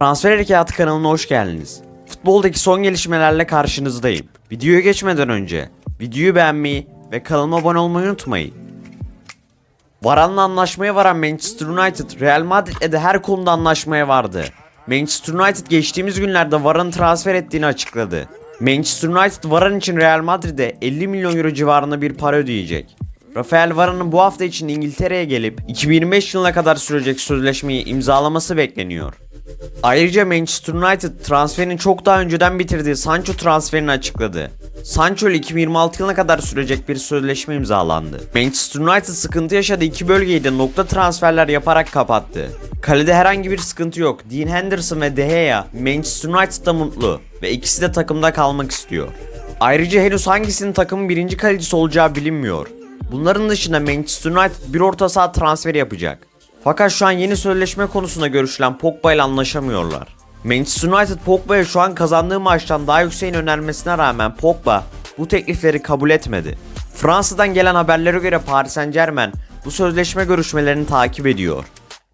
Transfer Harekatı kanalına hoş geldiniz. Futboldaki son gelişmelerle karşınızdayım. Videoya geçmeden önce videoyu beğenmeyi ve kanalıma abone olmayı unutmayın. Varan'la anlaşmaya varan Manchester United, Real Madrid'le de her konuda anlaşmaya vardı. Manchester United geçtiğimiz günlerde Varan'ı transfer ettiğini açıkladı. Manchester United Varan için Real Madrid'e 50 milyon euro civarında bir para ödeyecek. Rafael Varan'ın bu hafta için İngiltere'ye gelip 2025 yılına kadar sürecek sözleşmeyi imzalaması bekleniyor. Ayrıca Manchester United transferini çok daha önceden bitirdiği Sancho transferini açıkladı. Sancho ile 2026 yılına kadar sürecek bir sözleşme imzalandı. Manchester United sıkıntı yaşadığı iki bölgeyi de nokta transferler yaparak kapattı. Kalede herhangi bir sıkıntı yok. Dean Henderson ve De Gea Manchester United'da mutlu ve ikisi de takımda kalmak istiyor. Ayrıca henüz hangisinin takımın birinci kalecisi olacağı bilinmiyor. Bunların dışında Manchester United bir orta saha transferi yapacak. Fakat şu an yeni sözleşme konusunda görüşülen Pogba ile anlaşamıyorlar. Manchester United Pogba'ya şu an kazandığı maçtan daha yükseğin önermesine rağmen Pogba bu teklifleri kabul etmedi. Fransa'dan gelen haberlere göre Paris Saint Germain bu sözleşme görüşmelerini takip ediyor.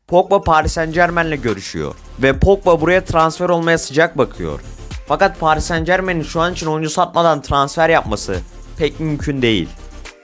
Pogba Paris Saint Germain'le görüşüyor ve Pogba buraya transfer olmaya sıcak bakıyor. Fakat Paris Saint Germain'in şu an için oyuncu satmadan transfer yapması pek mümkün değil.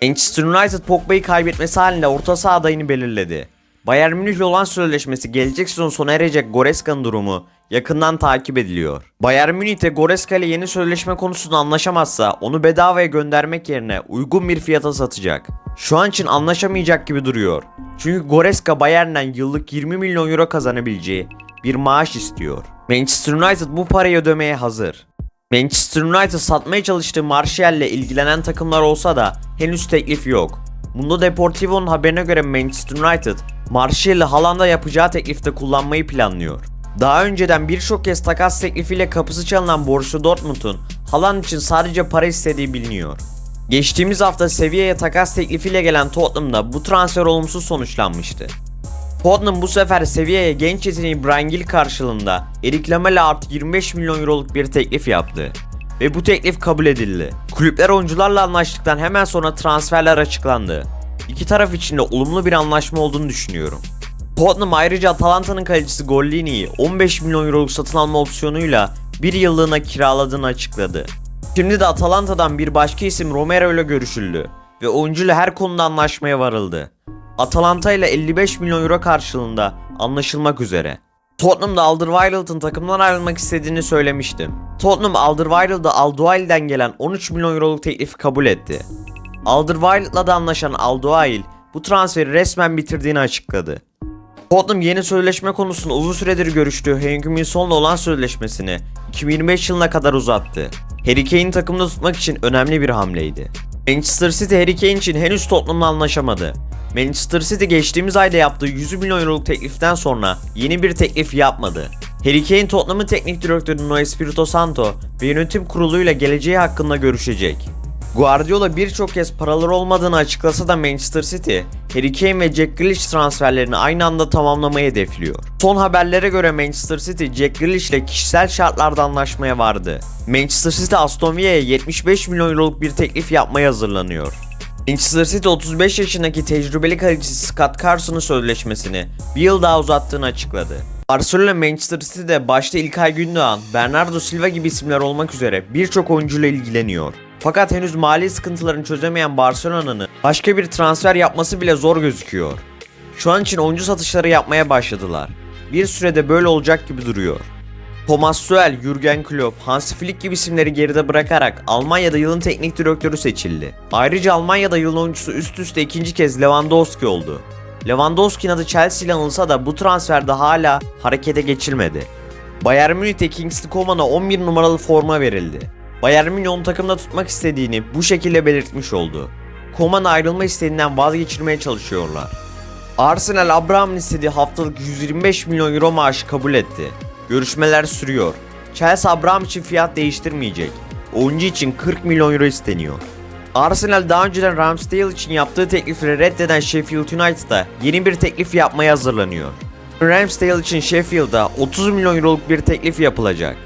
Manchester United Pogba'yı kaybetmesi halinde orta saha adayını belirledi. Bayern Münih'le olan sözleşmesi gelecek sezon sona erecek Goreska'nın durumu yakından takip ediliyor. Bayern Münih de Goreska ile yeni sözleşme konusunda anlaşamazsa onu bedavaya göndermek yerine uygun bir fiyata satacak. Şu an için anlaşamayacak gibi duruyor. Çünkü Goreska Bayern'den yıllık 20 milyon euro kazanabileceği bir maaş istiyor. Manchester United bu parayı ödemeye hazır. Manchester United satmaya çalıştığı Martial ile ilgilenen takımlar olsa da henüz teklif yok. Mundo Deportivo'nun haberine göre Manchester United, Martial'i Haaland'a yapacağı teklifte kullanmayı planlıyor. Daha önceden birçok kez takas teklifiyle kapısı çalınan Borussia Dortmund'un Haaland için sadece para istediği biliniyor. Geçtiğimiz hafta Sevilla'ya takas teklifiyle gelen Tottenham'da bu transfer olumsuz sonuçlanmıştı. Tottenham bu sefer Sevilla'ya genç yeteneği Bryan Gil karşılığında Erik Lamela artı 25 milyon euroluk bir teklif yaptı. Ve bu teklif kabul edildi. Kulüpler oyuncularla anlaştıktan hemen sonra transferler açıklandı. İki taraf için de olumlu bir anlaşma olduğunu düşünüyorum. Tottenham ayrıca Atalanta'nın kalecisi Gollini'yi 15 milyon euroluk satın alma opsiyonuyla bir yıllığına kiraladığını açıkladı. Şimdi de Atalanta'dan bir başka isim Romero ile görüşüldü ve oyuncuyla her konuda anlaşmaya varıldı. Atalanta ile 55 milyon euro karşılığında anlaşılmak üzere. Tottenham da Alderweireld'ın takımdan ayrılmak istediğini söylemiştim. Tottenham Alderweireld'a Aldoail'den gelen 13 milyon euroluk teklifi kabul etti. Alderweireld'la da anlaşan Aldoail bu transferi resmen bitirdiğini açıkladı. Tottenham yeni sözleşme konusunda uzun süredir görüştüğü Heung-min Son'la olan sözleşmesini 2025 yılına kadar uzattı. Harry Kane'i takımda tutmak için önemli bir hamleydi. Manchester City Harry Kane için henüz Tottenham'la anlaşamadı. Manchester City geçtiğimiz ayda yaptığı 100 milyon euroluk tekliften sonra yeni bir teklif yapmadı. Harry Kane Tottenham'ın teknik direktörü Nuno Espirito Santo ve yönetim kuruluyla geleceği hakkında görüşecek. Guardiola birçok kez paraları olmadığını açıklasa da Manchester City, Harry Kane ve Jack Grealish transferlerini aynı anda tamamlamayı hedefliyor. Son haberlere göre Manchester City, Jack Grealish ile kişisel şartlarda anlaşmaya vardı. Manchester City Aston Villa'ya 75 milyon euroluk bir teklif yapmaya hazırlanıyor. Manchester City 35 yaşındaki tecrübeli kalecisi Scott Carson'ın sözleşmesini bir yıl daha uzattığını açıkladı. Barcelona Manchester City'de başta İlkay Gündoğan, Bernardo Silva gibi isimler olmak üzere birçok oyuncuyla ilgileniyor. Fakat henüz mali sıkıntılarını çözemeyen Barcelona'nın başka bir transfer yapması bile zor gözüküyor. Şu an için oyuncu satışları yapmaya başladılar. Bir sürede böyle olacak gibi duruyor. Thomas Tuchel, Jurgen Klopp, Hansi Flick gibi isimleri geride bırakarak Almanya'da yılın teknik direktörü seçildi. Ayrıca Almanya'da yılın oyuncusu üst üste ikinci kez Lewandowski oldu. Lewandowski'nin adı Chelsea ile anılsa da bu transferde hala harekete geçilmedi. Bayern Münih'te Kingsley Coman'a 11 numaralı forma verildi. Bayern Münih onu takımda tutmak istediğini bu şekilde belirtmiş oldu. Coman ayrılma isteğinden vazgeçirmeye çalışıyorlar. Arsenal Abraham'ın istediği haftalık 125 milyon euro maaşı kabul etti. Görüşmeler sürüyor. Chelsea Abraham için fiyat değiştirmeyecek. Oyuncu için 40 milyon euro isteniyor. Arsenal daha önceden Ramsdale için yaptığı teklifleri reddeden Sheffield United'a yeni bir teklif yapmaya hazırlanıyor. Ramsdale için Sheffield'a 30 milyon euroluk bir teklif yapılacak.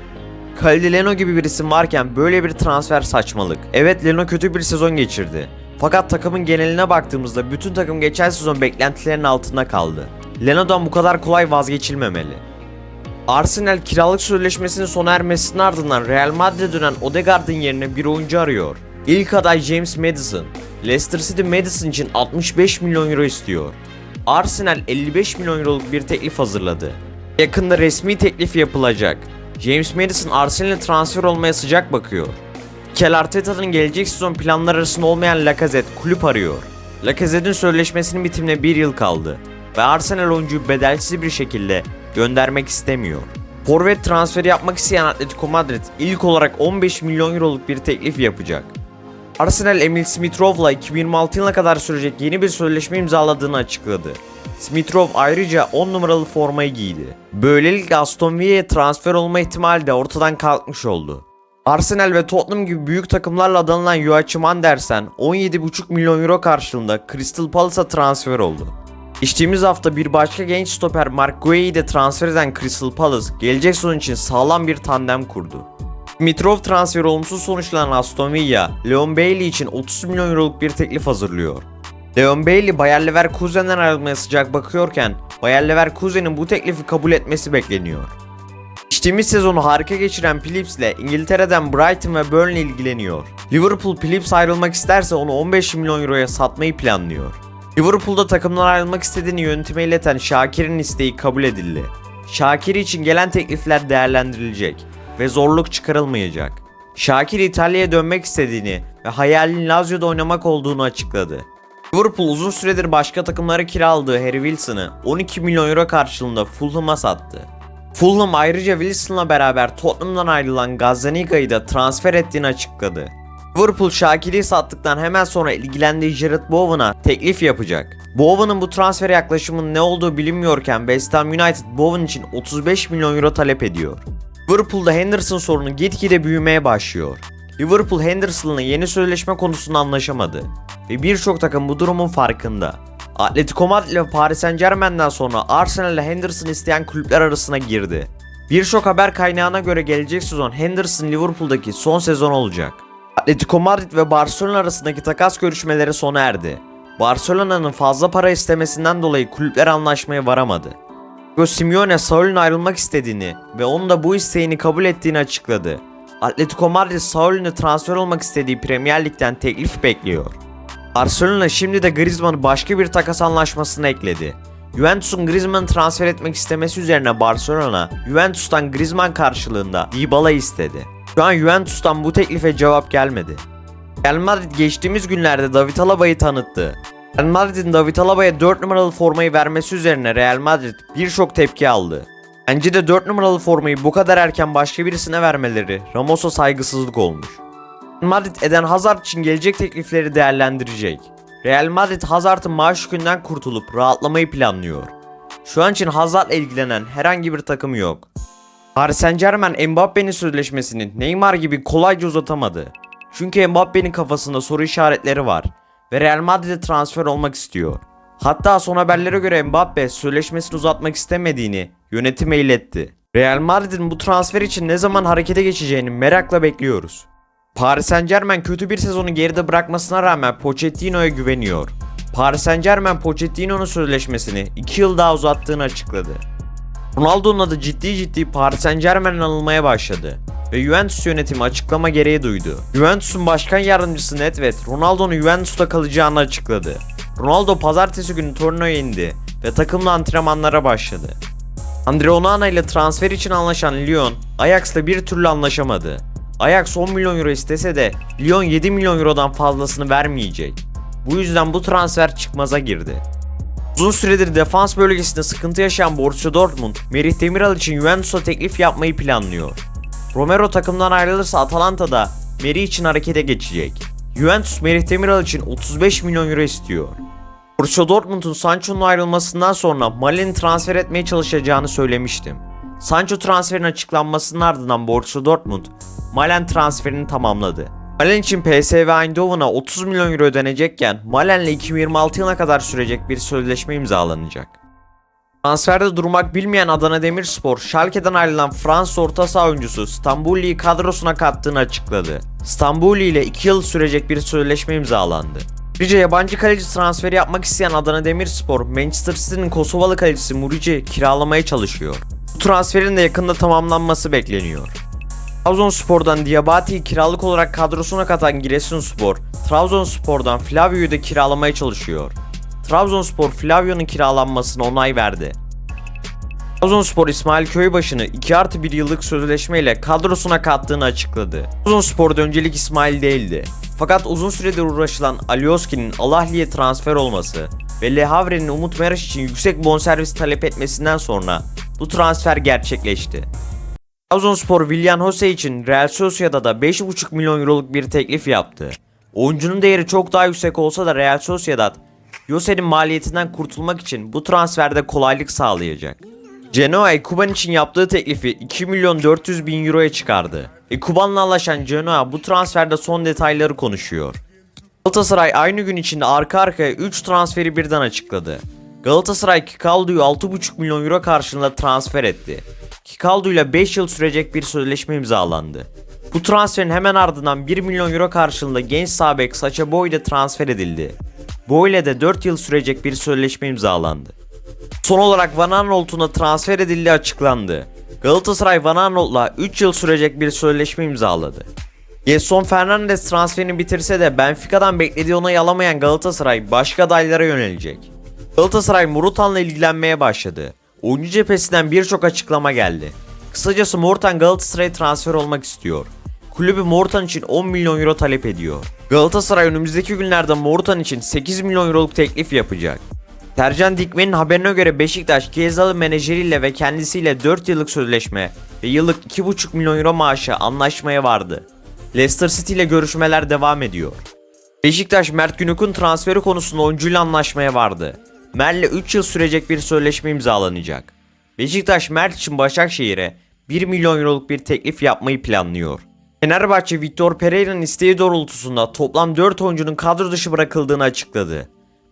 Kalide Leno gibi bir isim varken böyle bir transfer saçmalık. Evet Leno kötü bir sezon geçirdi. Fakat takımın geneline baktığımızda bütün takım geçen sezon beklentilerin altında kaldı. Leno'dan bu kadar kolay vazgeçilmemeli. Arsenal kiralık sözleşmesinin sona ermesinin ardından Real Madrid'e dönen Odegaard'ın yerine bir oyuncu arıyor. İlk aday James Madison. Leicester City Madison için 65 milyon euro istiyor. Arsenal 55 milyon euroluk bir teklif hazırladı. Yakında resmi teklif yapılacak. James Madison Arsenal'e transfer olmaya sıcak bakıyor. Mikel Arteta'nın gelecek sezon planlar arasında olmayan Lacazette kulüp arıyor. Lacazette'in sözleşmesinin bitimine bir yıl kaldı ve Arsenal oyuncuyu bedelsiz bir şekilde göndermek istemiyor. Forvet transferi yapmak isteyen Atletico Madrid ilk olarak 15 milyon euroluk bir teklif yapacak. Arsenal Emil Smith-Rowe'la 2026 yılına kadar sürecek yeni bir sözleşme imzaladığını açıkladı. Smith-Rowe ayrıca 10 numaralı formayı giydi. Böylelikle Aston Villa'ya transfer olma ihtimali de ortadan kalkmış oldu. Arsenal ve Tottenham gibi büyük takımlarla adanılan Joachim Andersen 17,5 milyon euro karşılığında Crystal Palace'a transfer oldu. Geçtiğimiz hafta bir başka genç stoper Mark Guehi de transfer eden Crystal Palace gelecek sezon için sağlam bir tandem kurdu. Mitrov transferi olumsuz sonuçlanan Aston Villa, Leon Bailey için 30 milyon euroluk bir teklif hazırlıyor. Leon Bailey Bayer Leverkusen'den ayrılmaya sıcak bakıyorken Bayer Leverkusen'in bu teklifi kabul etmesi bekleniyor. Geçtiğimiz sezonu harika geçiren Phillips ile İngiltere'den Brighton ve Burnley ilgileniyor. Liverpool Phillips ayrılmak isterse onu 15 milyon euroya satmayı planlıyor. Liverpool'da takımdan ayrılmak istediğini yönetime ileten Şakir'in isteği kabul edildi. Şakir için gelen teklifler değerlendirilecek ve zorluk çıkarılmayacak. Şakir İtalya'ya dönmek istediğini ve hayalinin Lazio'da oynamak olduğunu açıkladı. Liverpool uzun süredir başka takımlara kiraladığı Harry Wilson'ı 12 milyon euro karşılığında Fulham'a sattı. Fulham ayrıca Wilson'la beraber Tottenham'dan ayrılan Gazaniga'yı da transfer ettiğini açıkladı. Liverpool Şakir'i sattıktan hemen sonra ilgilendiği Jared Bowen'a teklif yapacak. Bowen'ın bu transfer yaklaşımının ne olduğu bilinmiyorken West Ham United Bowen için 35 milyon euro talep ediyor. Liverpool'da Henderson sorunu gitgide büyümeye başlıyor. Liverpool Henderson'la yeni sözleşme konusunda anlaşamadı ve birçok takım bu durumun farkında. Atletico Madrid ve Paris Saint Germain'den sonra Arsenal ile Henderson isteyen kulüpler arasına girdi. Birçok haber kaynağına göre gelecek sezon Henderson Liverpool'daki son sezon olacak. Atletico Madrid ve Barcelona arasındaki takas görüşmeleri sona erdi. Barcelona'nın fazla para istemesinden dolayı kulüpler anlaşmaya varamadı. Diego Simeone Saul'ün ayrılmak istediğini ve onun da bu isteğini kabul ettiğini açıkladı. Atletico Madrid Saul'ün transfer olmak istediği Premier Lig'den teklif bekliyor. Barcelona şimdi de Griezmann'ı başka bir takas anlaşmasına ekledi. Juventus'un Griezmann'ı transfer etmek istemesi üzerine Barcelona, Juventus'tan Griezmann karşılığında Dybala'yı istedi. Şu an Juventus'tan bu teklife cevap gelmedi. Real Madrid geçtiğimiz günlerde David Alaba'yı tanıttı. Real Madrid'in David Alaba'ya 4 numaralı formayı vermesi üzerine Real Madrid birçok tepki aldı. Bence de 4 numaralı formayı bu kadar erken başka birisine vermeleri Ramos'a saygısızlık olmuş. Real Madrid Eden Hazard için gelecek teklifleri değerlendirecek. Real Madrid Hazard'ın maaş yükünden kurtulup rahatlamayı planlıyor. Şu an için Hazard'la ilgilenen herhangi bir takım yok. Paris Saint Germain Mbappe'nin sözleşmesini Neymar gibi kolayca uzatamadı. Çünkü Mbappe'nin kafasında soru işaretleri var ve Real Madrid'e transfer olmak istiyor. Hatta son haberlere göre Mbappe sözleşmesini uzatmak istemediğini yönetime iletti. Real Madrid'in bu transfer için ne zaman harekete geçeceğini merakla bekliyoruz. Paris Saint Germain kötü bir sezonu geride bırakmasına rağmen Pochettino'ya güveniyor. Paris Saint Germain Pochettino'nun sözleşmesini 2 yıl daha uzattığını açıkladı. Ronaldo'nun adı ciddi ciddi Paris Saint Germain'in anılmaya başladı ve Juventus yönetimi açıklama gereği duydu. Juventus'un başkan yardımcısı Nedved, Ronaldo'nun Juventus'ta kalacağını açıkladı. Ronaldo pazartesi günü Torino'ya indi ve takımla antrenmanlara başladı. Andre Onana ile transfer için anlaşan Lyon, Ajax'la bir türlü anlaşamadı. Ajax 10 milyon euro istese de Lyon 7 milyon eurodan fazlasını vermeyecek. Bu yüzden bu transfer çıkmaza girdi. Uzun süredir defans bölgesinde sıkıntı yaşayan Borussia Dortmund, Merih Demiral için Juventus'a teklif yapmayı planlıyor. Romero takımdan ayrılırsa Atalanta'da Merih için harekete geçecek. Juventus Merih Demiral için 35 milyon euro istiyor. Borussia Dortmund'un Sancho'nun ayrılmasından sonra Malen'i transfer etmeye çalışacağını söylemiştim. Sancho transferin açıklanmasının ardından Borussia Dortmund, Malen transferini tamamladı. Malen için PSV Eindhoven'a 30 milyon euro ödenecekken Malen'le 2026 yılına kadar sürecek bir sözleşme imzalanacak. Transferde durmak bilmeyen Adana Demirspor, Schalke'den ayrılan Fransız orta saha oyuncusu Stambuli'yi kadrosuna kattığını açıkladı. Stambuli ile 2 yıl sürecek bir sözleşme imzalandı. Ayrıca yabancı kaleci transferi yapmak isteyen Adana Demirspor, Manchester City'nin Kosovalı kalecisi Murici kiralamaya çalışıyor. Bu transferin de yakında tamamlanması bekleniyor. Trabzonspor'dan Diabati'yi kiralık olarak kadrosuna katan Giresunspor, Trabzonspor'dan Flavio'yu da kiralamaya çalışıyor. Trabzonspor Flavio'nun kiralanmasına onay verdi. Trabzonspor İsmail Köybaşı'nı 2 artı 1 yıllık sözleşmeyle kadrosuna kattığını açıkladı. Trabzonspor'da öncelik İsmail değildi. Fakat uzun süredir uğraşılan Alioski'nin Alahli'ye transfer olması ve Le Havre'nin Umut Meraş için yüksek bonservis talep etmesinden sonra bu transfer gerçekleşti. Trabzonspor Willian Jose için Real Sociedad'a 5,5 milyon euroluk bir teklif yaptı. Oyuncunun değeri çok daha yüksek olsa da Real Sociedad, Jose'nin maliyetinden kurtulmak için bu transferde kolaylık sağlayacak. Genoa Ekuban için yaptığı teklifi 2 milyon 400 bin euroya çıkardı. Ekuban'la anlaşan Genoa bu transferde son detayları konuşuyor. Galatasaray aynı gün içinde arka arkaya 3 transferi birden açıkladı. Galatasaray Kikaldu'yu 6,5 milyon euro karşılığında transfer etti. Kikaldu ile 5 yıl sürecek bir sözleşme imzalandı. Bu transferin hemen ardından 1 milyon euro karşılığında genç sağ bek Sacha Boy ile transfer edildi. Boy ile de 4 yıl sürecek bir sözleşme imzalandı. Son olarak Van Aanholt'un da transfer edildiği açıklandı. Galatasaray Van Aanholt'la 3 yıl sürecek bir sözleşme imzaladı. Gerson Fernandes transferini bitirse de Benfica'dan beklediği onayı alamayan Galatasaray başka adaylara yönelecek. Galatasaray Morutan'la ilgilenmeye başladı. Oyuncu cephesinden birçok açıklama geldi. Kısacası Mortan Galatasaray'a transfer olmak istiyor. Kulübü Mortan için 10 milyon euro talep ediyor. Galatasaray önümüzdeki günlerde Mortan için 8 milyon euroluk teklif yapacak. Sercan Dikmen'in haberine göre Beşiktaş Gezalı menajeriyle ve kendisiyle 4 yıllık sözleşme ve yıllık 2,5 milyon euro maaşı anlaşmaya vardı. Leicester City ile görüşmeler devam ediyor. Beşiktaş Mert Günok'un transferi konusunda oyuncuyla anlaşmaya vardı. Mert'le 3 yıl sürecek bir sözleşme imzalanacak. Beşiktaş Mert için Başakşehir'e 1 milyon euroluk bir teklif yapmayı planlıyor. Fenerbahçe Victor Pereira'nın isteği doğrultusunda toplam 4 oyuncunun kadro dışı bırakıldığını açıkladı.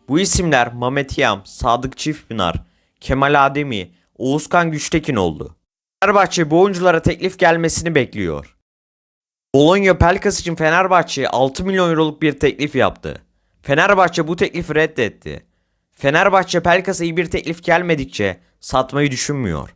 Bu isimler Mehmet Yam, Sadık Çiftpınar, Kemal Ademi, Oğuzkan Güçtekin oldu. Fenerbahçe bu oyunculara teklif gelmesini bekliyor. Bologna Pelkas için Fenerbahçe 6 milyon euroluk bir teklif yaptı. Fenerbahçe bu teklifi reddetti. Fenerbahçe Pelkas'a iyi bir teklif gelmedikçe satmayı düşünmüyor.